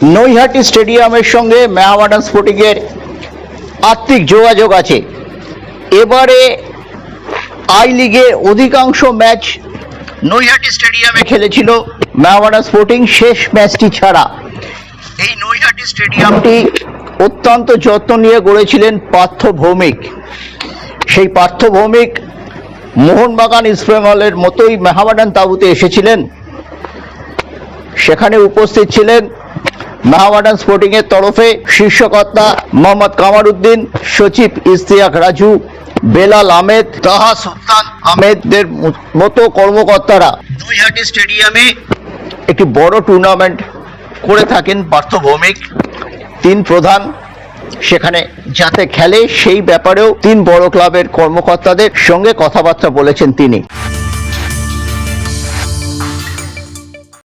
নৈহাটি স্টেডিয়ামের সঙ্গে মেহামাডান স্পোর্টিংয়ের আত্মিক যোগাযোগ আছে। এবারে আই লিগে অধিকাংশ ম্যাচ নৈহাটি স্টেডিয়ামে খেলেছিল মেহামাডান স্পোর্টিং। শেষ ম্যাচটি ছাড়া এই নৈহাটি স্টেডিয়ামটি অত্যন্ত যত্ন নিয়ে গড়েছিলেন পার্থ ভৌমিক। সেই পার্থ ভৌমিক মোহনবাগান ইস্টবেঙ্গলের মতোই মেহামাডান তাঁবুতে এসেছিলেন। সেখানে উপস্থিত ছিলেন মেহামাডান স্পোর্টিং এর তরফে শীর্ষকর্তা মোহাম্মদ কামার উদ্দিন সচিব ইস্তিয়াক রাজু বেলাল আহমেদ তাহা সুলতান আহমেদদের মতো কর্মকর্তারা দুইহাটি স্টেডিয়ামে একটি বড় টুর্নামেন্ট করে থাকেন পার্থ ভৌমিক। তিন প্রধান সেখানে যাতে খেলে সেই ব্যাপারেও তিন বড় ক্লাবের কর্মকর্তাদের সঙ্গে কথাবার্তা বলেছেন তিনি।